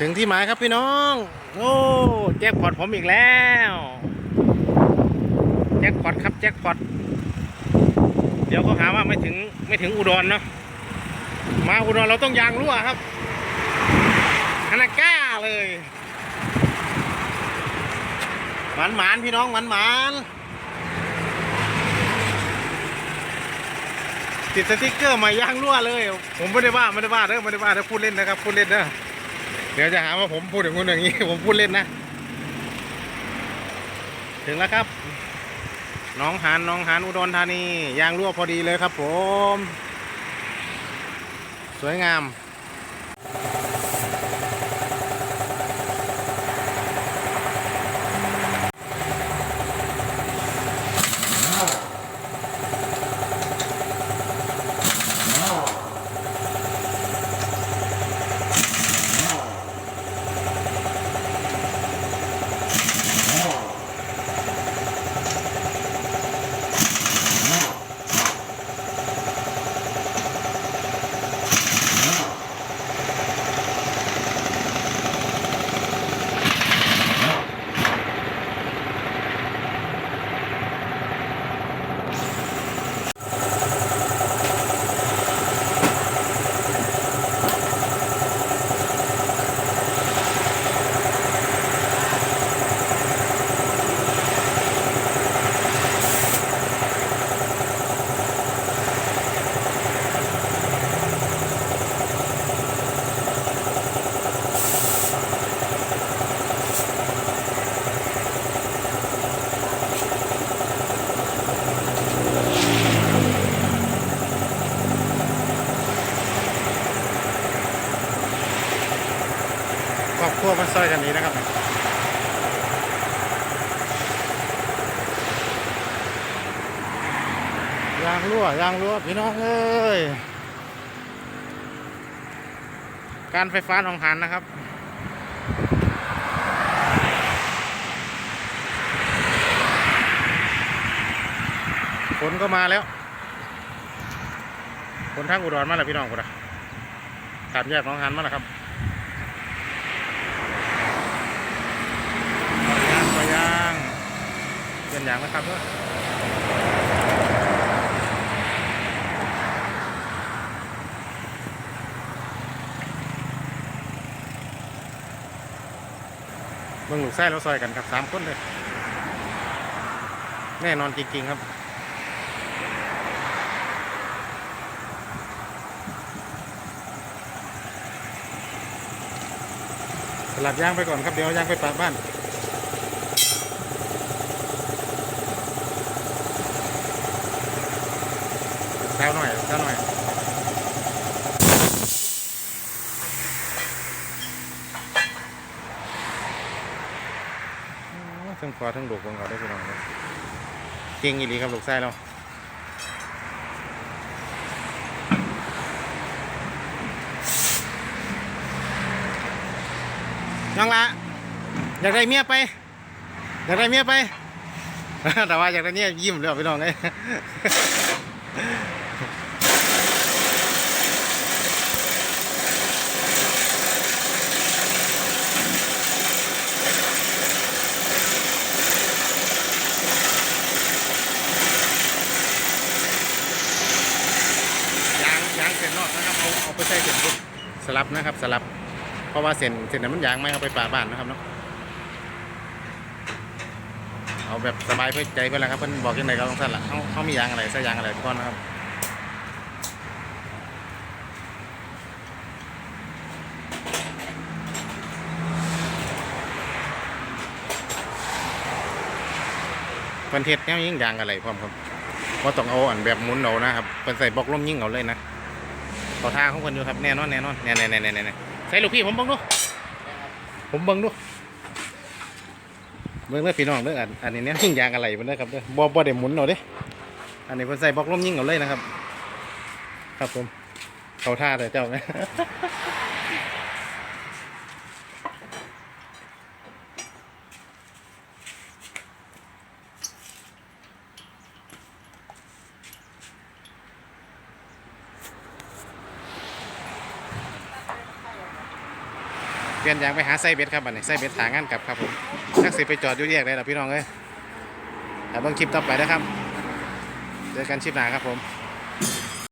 ถึงที่หมายครับพี่น้อง โอ้แจ็คพอตผมอีกแล้ว แจ็คพอตครับแจ็คพอตเดี๋ยวเขาหาว่าไม่ถึงไม่ถึงอุดรเนาะมาอุดรเราต้องยางรั่วครับฮานาก้าเลยหมานหมานพี่น้องหมานหมานติดสติ๊กเกอร์ใหม่ยางรั่วเลย ผมไม่ได้ว่าไม่ได้ว่าเด้อไม่ได้ว่าเด้อพูดเล่นนะครับพูดเล่นเด้อ เดี๋ยวจะหาว่าผมพูดอย่างงู้นอย่างนี้ ผมพูดเล่นนะ ถึงแล้วครับน้องหานน้องหานอุดรธานียางรั่วพอดีเลยครับผม สวยงาม ครอบครัวมันซอยกันนี้นะครับยางรั่วยางรั่วพี่น้องเอ้ยการไฟฟ้าหนองหานนะครับฝนก็มาแล้วฝนทางอุดรมาแล้วพี่น้องกูนะขามแยกหนองหานมาแล้วครับ ยางไปยาง เปลี่ยนยางนะครับเพื่อเบิ่งลูกไส้เราซอยกันครับสามคนเลย แน่นอนจริงๆครับสลัดยางไปก่อนครับ เดี๋ยวยางไปปากบ้าน แซวหน่อยแซวหน่อยทั้งคอทั้งลูกของเขาได้พี่น้องเก่งอีหลีครับลูกไส้เราน้องละอยากได้เมียไป อยากได้เมียไป แต่ว่าอยากได้เนี่ยยิ้มเลยพี่น้องเลย ยางยางเส้ นอกนะครับเอาเอาไปใส่เส้นบุกสลับนะครับสลับ เพราะว่าเส้นเส้นนั้นมันยางไม่เอาไปป่าบ้านนะครับเนาะเอาแบบสบายเพื่อใจเพื่อนละครับเพื่อนบอกยังไงก็ต้องสั่นละเขาเขามียางอะไรใส่ยางอะไรก่อนนะครับเพื่อนเทศแนวยิ่งยางอะไรพร้อมครับว่าต้องเอาอันแบบหมุนเอานะครับเป็นใส่บล็อกล่มยิ่งเอาเลยนะ ต่อทางของคนอยู่ครับแน่นอนแน่นอนแน่แน่แน่แน่แน่ใส่ลูกพี่ผมเบังดูผมเบังดูเบิ่งเลยพี่น้องเด้ออันอันนี้เนี่ยยิ่งยางอะไรมันเด้อครับเด้อบ่บ่ได้หมุนเอาเด้อันนี้เพิ่นใส่บล็อกล่มยิ่งเอาเลยนะครับ ครับผมเขาท่าเลยเจ้านะลี่ยนยางไปหาไส้เบ็ดครับบัดนี้ไส้เบ็ดหางานกลับครับผมทักสิไปจอดอยู่แยกได้หรอพี่น้องเอ้ยแต่เบิ่งคลิปต่อไปนะครับ เจอกันคลิปหน้าครับผม